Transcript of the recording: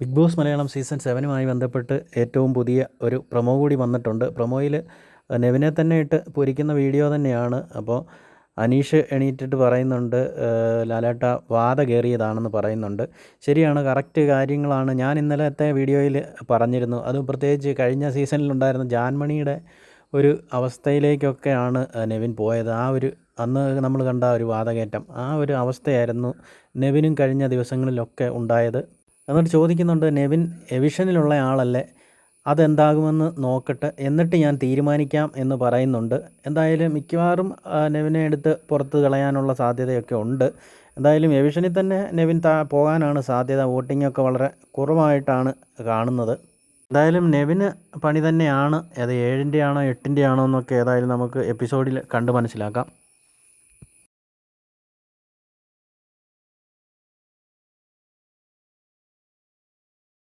Big Boss Malayalam season സെവനുമായി ബന്ധപ്പെട്ട് ഏറ്റവും പുതിയ ഒരു പ്രൊമോ കൂടി വന്നിട്ടുണ്ട്. പ്രൊമോയിൽ നെവിനെ തന്നെ ഇട്ട് പൊരിക്കുന്ന വീഡിയോ തന്നെയാണ്. അപ്പോൾ അനീഷ് എണീറ്റിട്ട് പറയുന്നുണ്ട് ലാലാട്ട വാത കയറിയതാണെന്ന് പറയുന്നുണ്ട്. ശരിയാണ് കറക്റ്റ് കാര്യങ്ങളാണ്. ഞാൻ ഇന്നലത്തെ വീഡിയോയിൽ പറഞ്ഞിരുന്നു. അത് പ്രത്യേകിച്ച് കഴിഞ്ഞ സീസണിലുണ്ടായിരുന്ന ജാൻമണിയുടെ ഒരു അവസ്ഥയിലേക്കൊക്കെയാണ് നെവിൻ പോയത്. ആ ഒരു അന്ന് നമ്മൾ കണ്ട ഒരു വാതകേറ്റം ആ ഒരു അവസ്ഥയായിരുന്നു നെവിനും കഴിഞ്ഞ ദിവസങ്ങളിലൊക്കെ ഉണ്ടായത്. എന്നിട്ട് ചോദിക്കുന്നുണ്ട് നെവിൻ എവിഷനിലുള്ള ആളല്ലേ? അതെന്താകുമെന്ന് നോക്കട്ടെ. എന്നിട്ട് ഞാൻ തീരുമാനിക്കാം എന്ന് പറയുന്നുണ്ട്. എന്തായാലും മിക്കവാറും നെവിനെ എടുത്ത് പുറത്ത് കളയാനുള്ള സാധ്യതയൊക്കെ ഉണ്ട്. എന്തായാലും എവിഷനിൽ തന്നെ നെവിൻ താ പോകാനാണ് സാധ്യത. വോട്ടിങ്ങൊക്കെ വളരെ കുറവായിട്ടാണ് കാണുന്നത്. എന്തായാലും നെവിന് പണി തന്നെയാണ്. അത് ഏഴിന്റെ ആണോ എട്ടിന്റെ ആണോ എന്നൊക്കെ ഏതായാലും നമുക്ക് എപ്പിസോഡിൽ കണ്ട് മനസ്സിലാക്കാം.